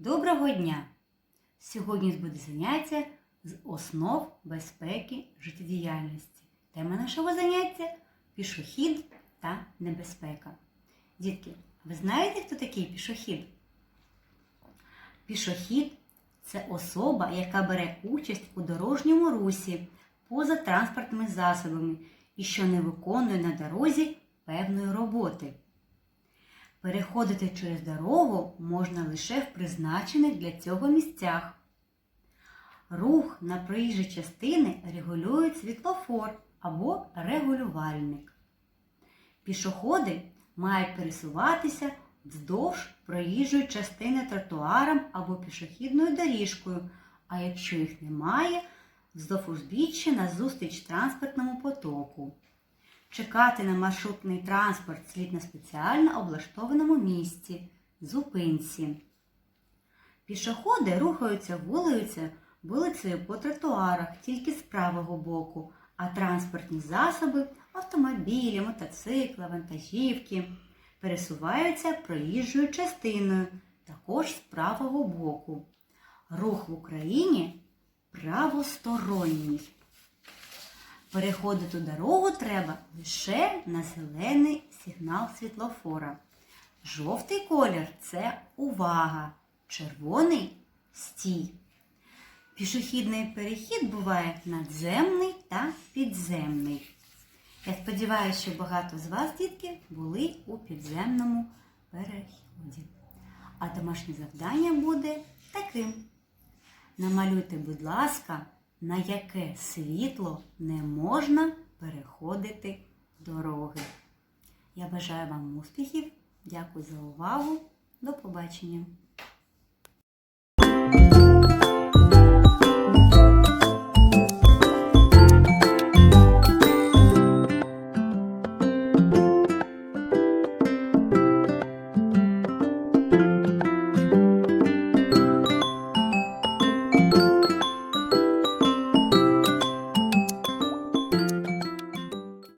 Доброго дня! Сьогодні буде заняття з основ безпеки життєдіяльності. Тема нашого заняття пішохід та небезпека. Дітки, ви знаєте, хто такий пішохід? Пішохід це особа, яка бере участь у дорожньому русі поза транспортними засобами і що не виконує на дорозі певної роботи. Переходити через дорогу можна лише в призначених для цього місцях. Рух на проїжджі частини регулюють світлофор або регулювальник. Пішоходи мають пересуватися вздовж проїжджої частини тротуаром або пішохідною доріжкою, а якщо їх немає, вздовж узбіччя назустріч транспортному потоку. Чекати на маршрутний транспорт слід на спеціально облаштованому місці зупинці. Пішоходи рухаються вулицею, вулицею по тротуарах тільки з правого боку, а транспортні засоби автомобілі, мотоцикли, вантажівки пересуваються проїжджою частиною також з правого боку. Рух в Україні правосторонній. Переходити дорогу треба лише на зелений сигнал світлофора. Жовтий колір це увага, червоний стій. Пішохідний перехід буває надземний та підземний. Я сподіваюся, що багато з вас, дітки, були у підземному переході. А домашнє завдання буде таким. Намалюйте, будь ласка, на яке світло не можна переходити дороги. Я бажаю вам успіхів. Дякую за увагу. До побачення!